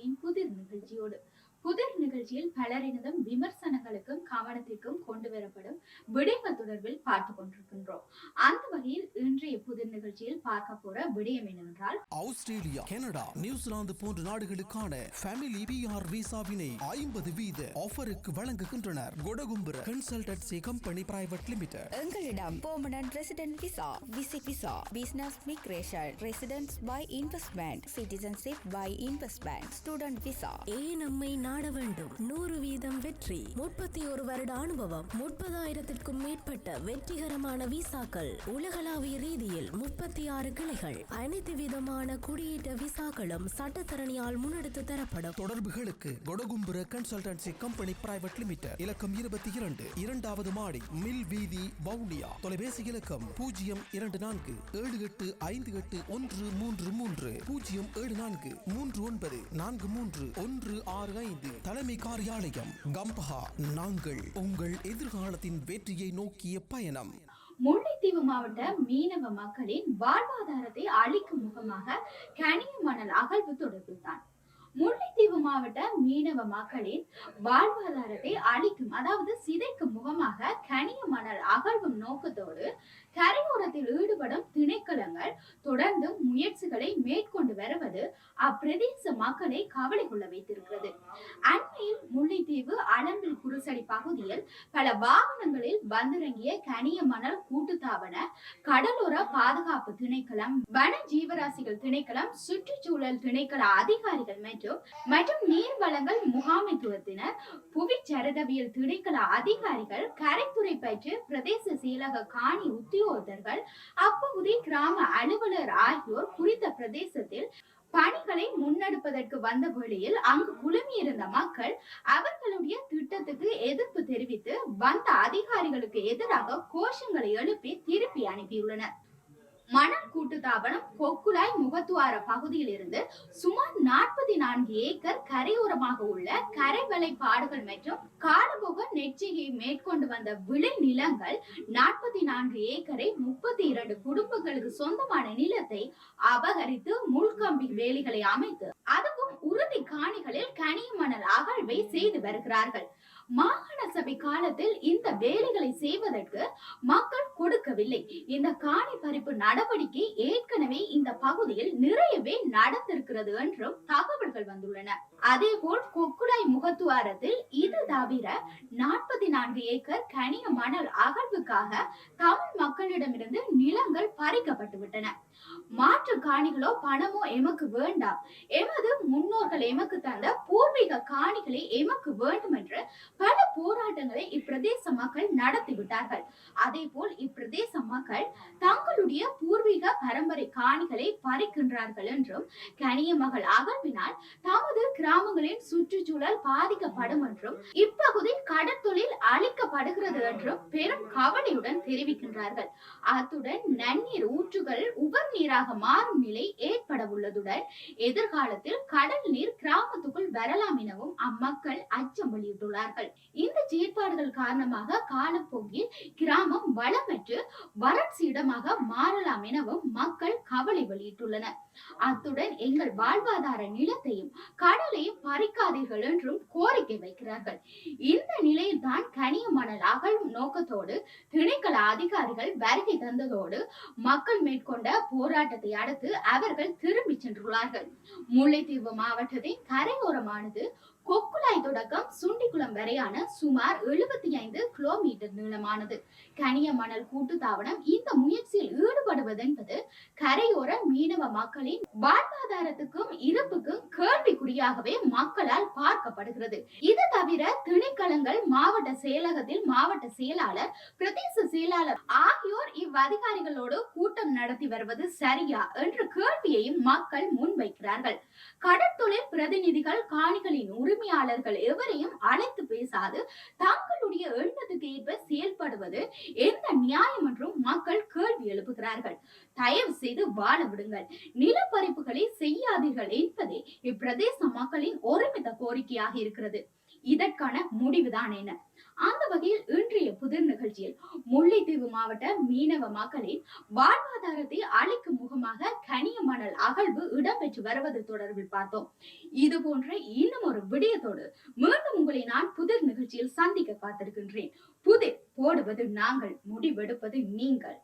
வெற்றி டிவியின் புதிர் நிகழ்ச்சியோடு புதிர் நிகழ்ச்சியில் பலரினதும் விமர்சனங்களுக்கும் கவனத்திற்கும் கொண்டு வரப்படும் விடயங்கள் தொடர்பில் பார்த்து கொண்டிருக்கின்றோம். அந்த வகையில் இன்றைய புதிர் நிகழ்ச்சியில் பார்க்க போற விடயம் என்னவென்றால் ஆஸ்திரேலியா கனடா நியூசிலாந்து போன்ற நாடுகளுக்கான ஃபேமிலி பிஆர் விசாவினை ஐம்பது வீத ஆஃபருக்கு வழங்குகின்றனர். Kodakumbura consultancy company private limited எங்களிடம் permanent resident visa visit visa business migration residents by investment citizenship by investment student visa ஏன் நம்மை நாட வேண்டும் நூறு வீதம் வெற்றி. முப்பத்தி ஒரு வருட அனுபவம். முப்பதாயிரத்திற்கும் மேற்பட்ட வெற்றிகரமான விசாக்கள். உலகளாவிய ரீதியில் முப்பத்தி ஆறு கிளைகள். அனைத்து விதமான குடியேற்ற விசாக்களும் சட்டத்தரணியால் முன்னெடுத்து தரப்படும். தொடர்புகளுக்கு Kodakumbura consultancy company private limited. இலக்கம் இருபத்தி இரண்டு இரண்டாவது மாடி மில் வீதி வவுனியா. தொலைபேசி இலக்கம் பூஜ்ஜியம் இரண்டு நான்கு ஏழு எட்டு ஐந்து எட்டு ஒன்று மூன்று மூன்று. பூஜ்ஜியம் ஏழு நான்கு மூன்று ஒன்பது நான்கு மூன்று ஒன்று ஆறு ஐந்து. தலைமை காரியாலயம் கம்பஹா நாங்கள் உங்கள் எதிர்காலத்தின் வெற்றியை நோக்கிய பயணம். முல்லைத்தீவு மாவட்ட மீனவ மக்களின் வாழ்வாதாரத்தை அளிக்கும் முகமாக கனிய மணல் அகழ்வு தொடர்பில் தான் முல்லைத்தீவு மாவட்ட மீனவ மக்களின் வாழ்வாதாரத்தை அழிக்கும் அதாவது சிதைக்கும் முகமாக கனிய மணல் அகழ்வும் நோக்கத்தோடு கரையோரத்தில் ஈடுபடும் திணைக்களங்கள் தொடர்ந்து முயற்சிகளை மேற்கொண்டு வருவது அப்பிரதேச மக்களை கவலை கொள்ள வைத்திருக்கிறது. அண்மையில் முல்லைத்தீவு அலம்பில் குருசடி பகுதியில் பல வாகனங்களில் வந்திறங்கிய கனிய மணல் கூட்டுத்தாபன கடலோர பாதுகாப்பு திணைக்களம் வன ஜீவராசிகள் திணைக்களம் சுற்றுச்சூழல் திணைக்கள அதிகாரிகள் மற்றும் மற்றும் நீர் வளங்கள் முகாமைத்துவத்தினர் புவி சரிதவியல் திணைக்கள அதிகாரிகள் கரைத்துறை பற்று பிரதேச செயலக காணி உத்தியோகர்கள் அப்பகுதி கிராம அலுவலர் ஆகியோர் குறித்த பிரதேசத்தில் பணிகளை முன்னெடுப்பதற்கு வந்த வேளையில் அங்கு குழுமியிருந்த மக்கள் அவர்களுடைய திட்டத்துக்கு எதிர்ப்பு தெரிவித்து வந்த அதிகாரிகளுக்கு எதிராக கோஷங்களை எழுப்பி திருப்பி அனுப்பியுள்ளனர். மணல் கூட்டுத்தாபனம் கொக்குலாய் முகத்துவார பகுதியில் இருந்து சுமார் நாற்பத்தி நான்கு ஏக்கர் கரையோரமாக உள்ள கரைவலை பாடுகள் மற்றும் காலபோக நெற்றியை மேற்கொண்டு வந்த விளை நிலங்கள் நாற்பத்தி நான்கு ஏக்கரை முப்பத்தி இரண்டு குடும்பங்களுக்கு சொந்தமான நிலத்தை அபகரித்து முள்கம்பி வேலிகளை அமைத்து அதுவும் உறுதி காணிகளில் கனிய மணல் அகழ்வை செய்து வருகிறார்கள். மாகாண சபை காலத்தில் இந்த வேலைகளை செய்வதற்கு மக்கள் கொடுக்கவில்லை. இந்த காணி பறிப்பு நடவடிக்கை ஏற்கனவே இந்த பகுதியில் நிறையவே நடந்திருக்கிறது என்றும் தகவல்கள் வந்துள்ளன. அதேபோல் கொக்குடாய் முகத்துவாரத்தில் இது தவிர தவிர நாற்பத்தி நான்கு ஏக்கர் கனிய மணல் அகழ்வுக்காக தமிழ் மக்களிடமிருந்து நிலங்கள் பறிக்கப்பட்டு விட்டன. மாற்று காணிகளோ பணமோ எமக்கு வேண்டாம். எமது முன்னோர்கள் எமக்கு தந்த பூர்வீக காணிகளை எமக்கு வேண்டும் என்று பல போராட்டங்களை இப்பிரதேச மக்கள் நடத்திவிட்டார்கள் அதே போல் இப்பிரதேச மக்கள் தங்களுடைய பூர்வீக பரம்பரை காணிகளை பறிக்கின்றார்கள் என்றும் கனிய மகள் அகழ்வினால் தமது கிராமங்களின் சுற்றுச்சூழல் பாதிக்கப்படும் என்றும் இப்பகுதி கடற்தொழில் அழிக்கப்படுகிறது என்றும் பெரும் கவலையுடன் தெரிவிக்கின்றார்கள். அத்துடன் நன்னீர் ஊற்றுகள் உவர் நீராக மாறும் நிலை ஏற்பட உள்ளதுடன் எதிர்காலத்தில் கடல் நீர் கிராமத்துக்குள் வரலாம் எனவும் அம்மக்கள் அச்சம் வெளியிட்டுள்ளார்கள். இந்த செயற்பாடுகள் காரணமாக காலப்போக்கில் கிராமம் வளமற்று வறட்சி இடமாக மாறலாம் எனவும் மக்கள் கவலை வெளியிட்டுள்ளனர். அத்துடன் எங்கள் வாழ்வாதார நிலத்தையும் கடல் கடலையும் பறிக்காதீர்கள் என்றும் கோரிக்கை வைக்கிறார்கள். இந்த நிலையில் தான் கனிய மணல் அகழும் நோக்கத்தோடு திணைக்கள அதிகாரிகள் வருகை தந்ததோடு மக்கள் மேற்கொண்ட போராட்டத்தை அடுத்து அவர்கள் திரும்பி சென்றுள்ளார்கள். முல்லைத்தீவு மாவட்டத்தின் கரையோரமானது கொக்குலாய் தொடக்கம் சுண்டிக்குளம் வரையான சுமார் எழுபத்தி ஐந்து கிலோமீட்டர் நீளமானது. கனிய மணல் கூட்டுத்தாவனம் இந்த முயற்சியில் ஈடுபடுவதென்பது கரையோர மீனவ மக்களின் வாழ்வாதாரத்துக்கும் இருப்புக்கும் கேள்விக்குறியாகவே மக்களால் பார்க்கப்படுகிறது. இது தவிர திணைக்களங்கள் மாவட்ட செயலகத்தில் மாவட்ட செயலாளர் பிரதேச செயலாளர் ஆகியோர் இவ்வதிகாரிகளோடு கூட்டம் நடத்தி வருவது சரியா என்ற கேள்வியையும் மக்கள் முன்வைக்கிறார்கள். கடற்தொழில் பிரதிநிதிகள் காணிகளின் உரிமையாளர்கள் எவரையும் அழைத்து பேசாது தங்களுடைய எண்ணத்துக்கு ஏற்ப செயல்படுவது எந்த நியாயம் என்றும் மக்கள் கேள்வி எழுப்புகிறார்கள். தயவு செய்து வாழ விடுங்கள். நிலப்பறிப்புகளை செய்யாதீர்கள் என்பதே இப்பிரதேச மக்களின் ஒருமித்த கோரிக்கையாக இருக்கிறது. இதற்கான முடிவுதான் என்ன? அந்த வகையில் இன்றைய புதிர் நிகழ்ச்சியில் முல்லைத்தீவு மாவட்ட மீனவ மக்களின் வாழ்வாதாரத்தை அழிக்கும் முகமாக கனிய மணல் அகழ்வு இடம்பெற்று வருவது தொடர்பில் பார்த்தோம். இது போன்ற இன்னும் ஒரு விடயத்தோடு மீண்டும் உங்களை நான் புதிர் நிகழ்ச்சியில் சந்திக்க காத்திருக்கின்றேன். புதிர் போடுவது நாங்கள் முடிவெடுப்பது நீங்கள்.